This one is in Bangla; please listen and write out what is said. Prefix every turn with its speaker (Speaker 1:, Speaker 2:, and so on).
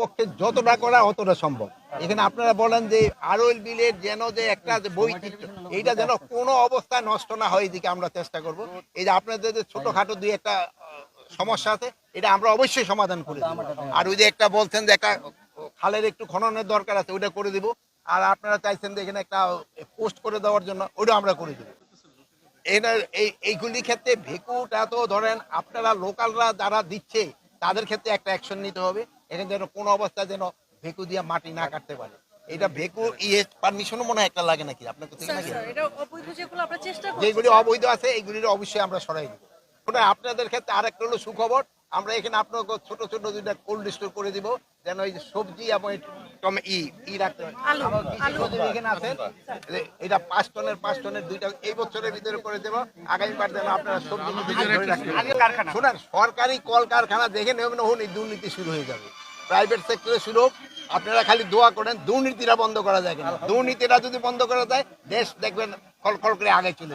Speaker 1: পক্ষে যতটা করা অতটা সম্ভব। এখানে আপনারা বলেন যে আরএল বিলের যেন যে একটা যে বৈচিত্র্য, এইটা যেন কোনো অবস্থায় নষ্ট না হয়, এদিকে আমরা চেষ্টা করব। এই যে আপনাদের যে ছোটখাটো দুই একটা সমস্যা আছে, এটা আমরা অবশ্যই সমাধান করে দেব। আর ওই যে একটা বলছেন যে একটা খালের একটু খননের দরকার আছে, ওইটা করে দিব। আর আপনারা চাইছেন যে এখানে একটা পোস্ট করে দেওয়ার জন্য, ওইটা আমরা করে দেবো। এই এইগুলি ক্ষেত্রে ভেকুটা তো ধরেন, আপনারা লোকালরা যারা দিচ্ছে, তাদের ক্ষেত্রে একটা অ্যাকশন নিতে হবে। এখানে যেন কোনো অবস্থায় যেন ভেকু দিয়ে মাটি না কাটতে পারে। এটা ভেকু ইয়ে পারমিশনও মনে হয় একটা লাগে নাকি? আপনার
Speaker 2: ঠিক
Speaker 1: নাকি?
Speaker 2: যেগুলো
Speaker 1: অবৈধ আছে এইগুলির অবশ্যই আমরা সরাই দিব। ওটা আপনাদের ক্ষেত্রে আরেকটা হলো সুখবর আমরা এখানে আপনাকে ছোট ছোট দুইটা কোল্ড স্টোর করে দিব। যেন এই সবজি এবং এই টমে ই ই রাখতে পারি।
Speaker 2: আলু,
Speaker 1: আমার কৃষি
Speaker 2: আলু।
Speaker 1: সচিব এখানে আছেন এটা পাঁচ টনের পাঁচ টনের দুইটা এই বছরের ভিতরে করে দেবো। আগামীবার যেন আপনারা সবজি শোনেন সরকারি কলকারখানা দেখে নেবেন হন দুর্নীতি শুরু হয়ে যাবে। প্রাইভেট সেক্টরে শুরু হোক আপনারা খালি দোয়া করেন দুর্নীতিটা বন্ধ করা যায় দুর্নীতিটা যদি বন্ধ করা যায় দেশ দেখবেন কল কল করে আগে চলে